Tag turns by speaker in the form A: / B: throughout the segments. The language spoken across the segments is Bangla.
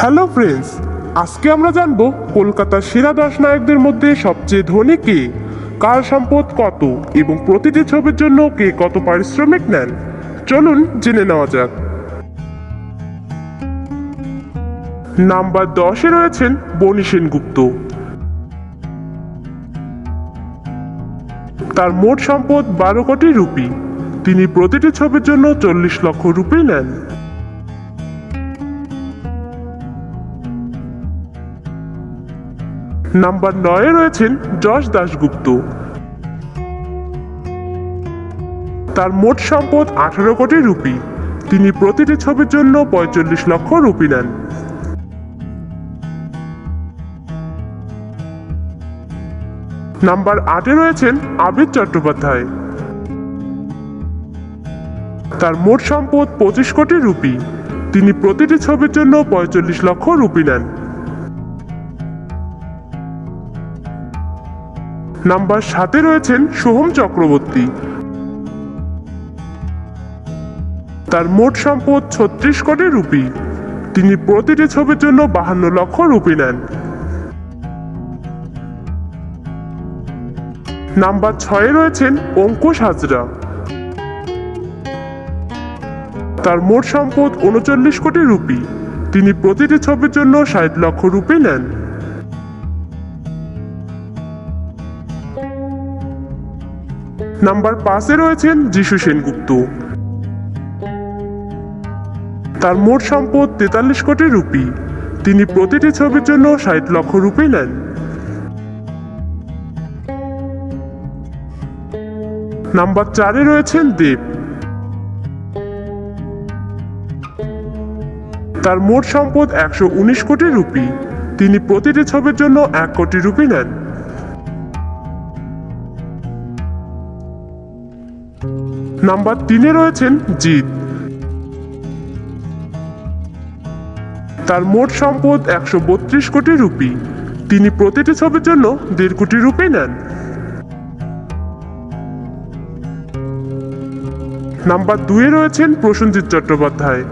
A: হ্যালো ফ্রেন্ডস, আজকে আমরা জানব কলকাতার সেরা দশ নায়কদের মধ্যে সবচেয়ে ধনী কে, কার সম্পদ কত এবং প্রতিটি ছবির জন্য কে কত পারিশ্রমিক নেন? চলুন জেনে নেওয়া যাক। নাম্বার দশে রয়েছেন বনি সেনগুপ্ত। তার মোট সম্পদ বারো কোটি রুপি। তিনি প্রতিটি ছবির জন্য চল্লিশ লক্ষ রুপি নেন। নাম্বার নয়ে রয়েছেন যশ দাশগুপ্ত। তার মোট সম্পদ আঠারো কোটি রুপি। তিনি প্রতিটি ছবির জন্য পঁয়তাল্লিশ লক্ষ রুপি নেন। নাম্বার আটে রয়েছেন আবির চট্টোপাধ্যায়। তার মোট সম্পদ পঁচিশ কোটি রুপি। তিনি প্রতিটি ছবির জন্য পঁয়তাল্লিশ লক্ষ রুপি নেন। নাম্বার সাতে রয়েছেন সোহম চক্রবর্তী। তার মোট সম্পদ ছত্রিশ কোটি রুপি। তিনি প্রতিটি ছবির জন্য বাহান্ন লক্ষ রুপি নেন। নাম্বার ছয়ে রয়েছেন অঙ্কুশ হাজরা। তার মোট সম্পদ উনচল্লিশ কোটি রুপি। তিনি প্রতিটি ছবির জন্য ষাট লক্ষ রুপি নেন। নাম্বার পাঁচে রয়েছেন যিশু সেনগুপ্ত। তার মোট সম্পদ তেতাল্লিশ কোটি রুপি। তিনি প্রতিটি ছবির জন্য ষাট লক্ষ রুপি নেন। নাম্বার চারে রয়েছেন দেব। তার মোট সম্পদ একশো উনিশ কোটি রুপি। তিনি প্রতিটি ছবির জন্য এক কোটি রুপি নেন। নাম্বার তিনে রয়েছেন জিৎ। তার মোট সম্পদ একশো বত্রিশ কোটি রুপি। তিনি প্রতিটি ছবির জন্য দেড় কোটি রুপি নেন। নাম্বার দুয়ে রয়েছেন প্রসেনজিৎ চট্টোপাধ্যায়।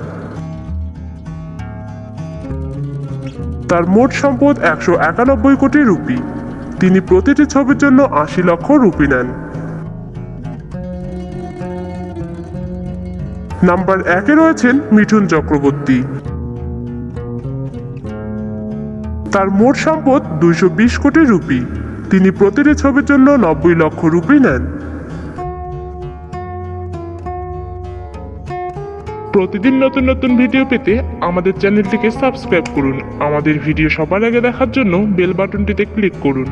A: তার মোট সম্পদ একশো একানব্বই কোটি রুপি। তিনি প্রতিটি ছবির জন্য আশি লক্ষ রুপি নেন। নাম্বার একে রয়েছেন মিঠুন চক্রবর্তী। তার মোট সম্পদ দুইশো বিশ কোটি রুপি। তিনি প্রতিটি ছবির জন্য নব্বই লক্ষ রুপি নেন। প্রতিদিন নতুন নতুন ভিডিও পেতে আমাদের চ্যানেলটিকে সাবস্ক্রাইব করুন। আমাদের ভিডিও সবার আগে দেখার জন্য বেল বাটনটিতে ক্লিক করুন।